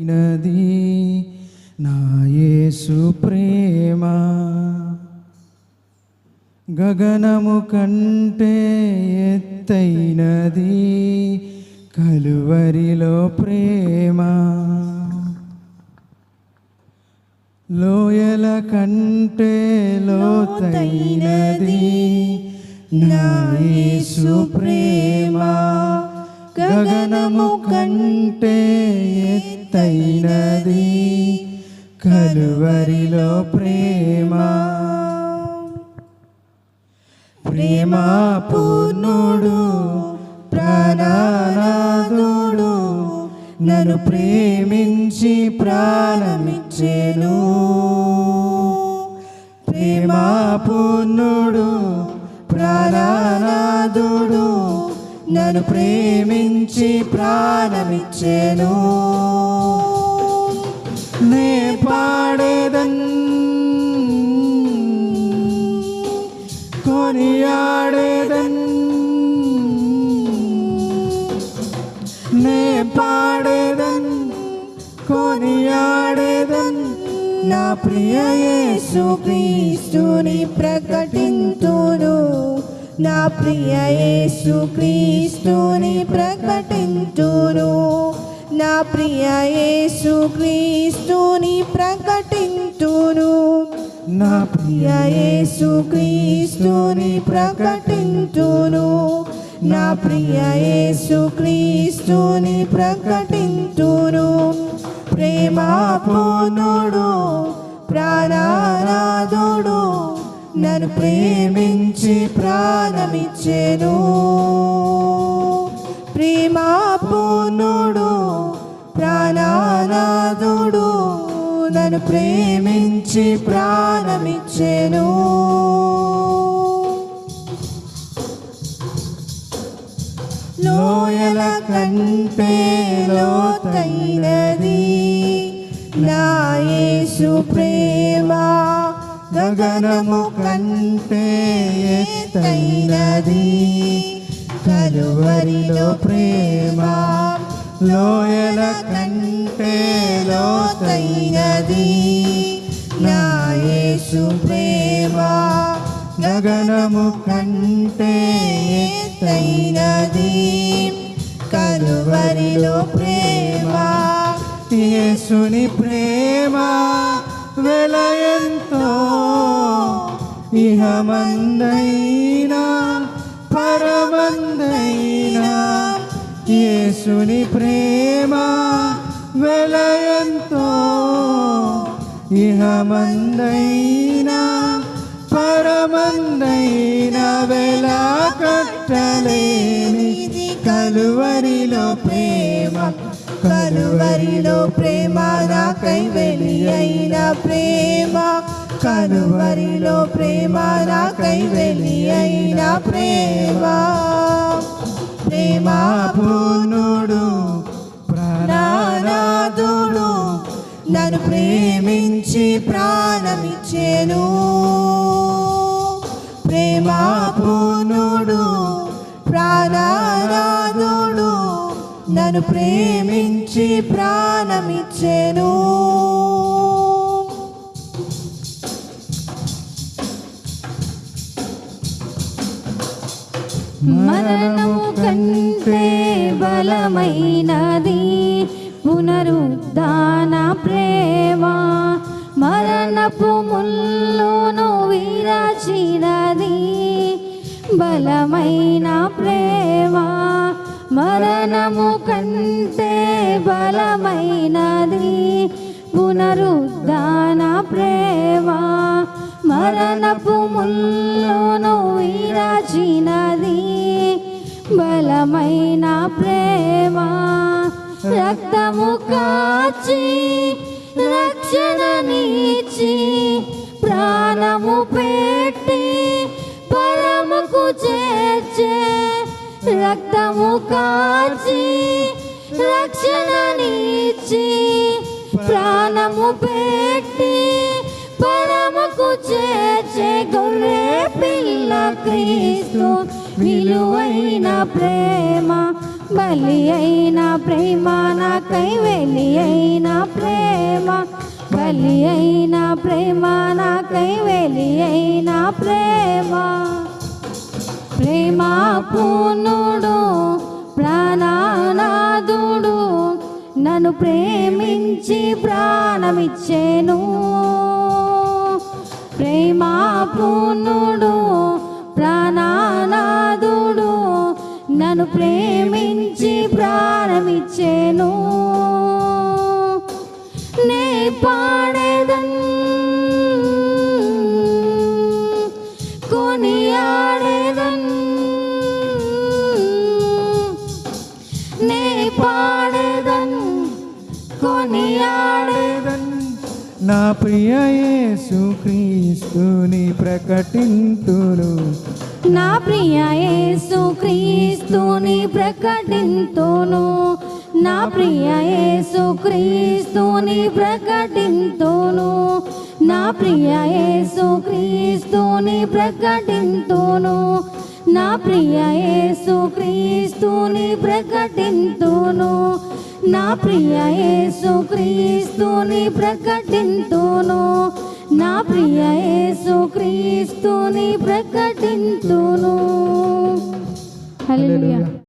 నది నా యేసు ప్రేమ. గగనము కంటే ఎత్తైనది కలువరిలో ప్రేమ. లోయల కంటే లోతైనది నా యేసు ప్రేమ. గగనము కంటే ఎత్తైనది కలువరిలో ప్రేమ. ప్రేమ పూర్ణుడు ప్రాణనాథుడు నన్ను ప్రేమించి ప్రాణమిచ్చేను. ప్రేమ పూర్ణుడు ప్రాణనాథుడు నన్ను ప్రేమించి ప్రాణమిచ్చేను. నే పాడేదన్ కొనియాడేదన్. నా ప్రియ యేసు క్రీస్తుని ప్రకటింతును. నా ప్రియ యేసు క్రీస్తుని ప్రకటింతును. నా ప్రియ యేసు క్రీస్తుని ప్రకటింతును. నా ప్రియ యేసు క్రీస్తుని ప్రకటింతును. నా ప్రియ యేసు క్రీస్తుని ప్రకటింతును ప్రేమ పూర్ణుడు ప్రాణనాథుడు నన్ను ప్రేమించి ప్రాణమిచ్చెను. ప్రేమ పూర్ణుడు ప్రాణానాథుడు నన్ను ప్రేమించి ప్రాణమిచ్చెను. లోయల కంటే లోతైనది. నాయేసు ప్రేమ గగనము కంటే ఎత్తైనది. కలువరిలో ప్రేమ లోయల కంటే లోతైనది. నా ప్రేమా గగనము కంటే ఎత్తైనది. కలువరిలో ప్రేమ యేసుని ప్రేమ వెలయంతో ఇహమందైనా పరమందైనా యేసుని ప్రేమ వెలయంతో ఇహమందైనా మందైనా వెల కట్టలేని కలువరిలో ప్రేమ కలువరిలో ప్రేమ నాకై వెలి అయిన ప్రేమ కలువరిలో ప్రేమ నాకై వెలి అయిన ప్రేమ. ప్రేమ పూనుడు ప్రాణనాథుడు నన్ను ప్రేమించి ప్రాణమిచ్చేను. పూనుడు పూర్ణుడు ప్రాణనాథుడు నన్ను ప్రేమించి ప్రాణమిచ్చెను. మరణము కంటే బలమైనది పునరుద్ధాన ప్రేమ. మరణపు ముల్లును విరచినది బలమైన ప్రేమ మరణము కంటే బలమైనది. పునరుద్ధాన ప్రేమ మరణపు ముల్లును విరచినది బలమైన ప్రేమ రక్తము కాచి రక్షణ ప్రాణము పెట్టి పరముకు చేర్చే రక్తము కాచి రక్షణనిచ్చి ప్రాణము పెట్టి పరముకు చేర్చే గొర్రె పిల్ల క్రీస్తు విలువైన ప్రేమ బలి అయిన ప్రేమ నాకై వెలి అయిన ప్రేమ. బలి అయిన ప్రేమ నాకై వెలి అయిన ప్రేమ. ప్రేమ పూనుడు ప్రాణానాదుడు నన్ను ప్రేమించి ప్రాణమిచ్చేను. ప్రేమ పూనుడు నన్ను ప్రేమించి ప్రాణమిచ్చేను. నే పాడేదన్ కొనియాడేదన్. నే పాడేదన్ కొనియాడేదన్. నా ప్రియ యేసు క్రీస్తుని ప్రకటింతును. నా ప్రియ యేసు క్రీస్తుని ప్రకటింతును. నా ప్రియ యేసు క్రీస్తుని ప్రకటింతును. నా ప్రియ యేసు క్రీస్తుని ప్రకటింతును. నా ప్రియ యేసు క్రీస్తుని ప్రకటింతును. నా ప్రియ యేసు క్రీస్తుని ప్రకటింతును. నా ప్రియ యేసు క్రీస్తుని ప్రకటింతును హల్లెలూయా